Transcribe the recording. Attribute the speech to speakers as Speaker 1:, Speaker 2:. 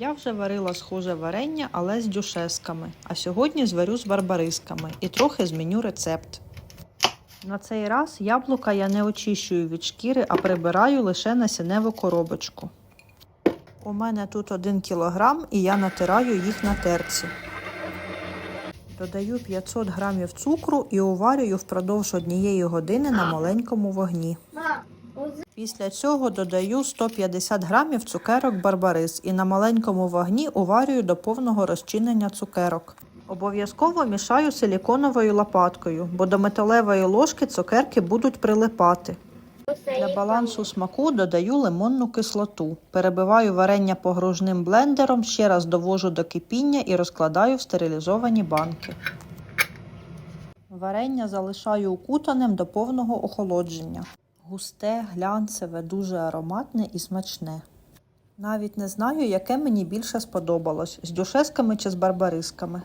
Speaker 1: Я вже варила схоже варення, але з дюшесками, а сьогодні зварю з барбарисками і трохи зміню рецепт. На цей раз яблука я не очищую від шкіри, а прибираю лише насінневу коробочку. У мене тут 1 кілограм і я натираю їх на терці. Додаю 500 грамів цукру і уварюю впродовж однієї години на маленькому вогні. Після цього додаю 150 грамів цукерок барбарис і на маленькому вогні уварюю до повного розчинення цукерок. Обов'язково мішаю силіконовою лопаткою, бо до металевої ложки цукерки будуть прилипати. Для балансу смаку додаю лимонну кислоту. Перебиваю варення погружним блендером, ще раз довожу до кипіння і розкладаю в стерилізовані банки. Варення залишаю укутаним до повного охолодження. Густе, глянцеве, дуже ароматне і смачне. Навіть не знаю, яке мені більше сподобалось з дюшесками чи з барбарисками.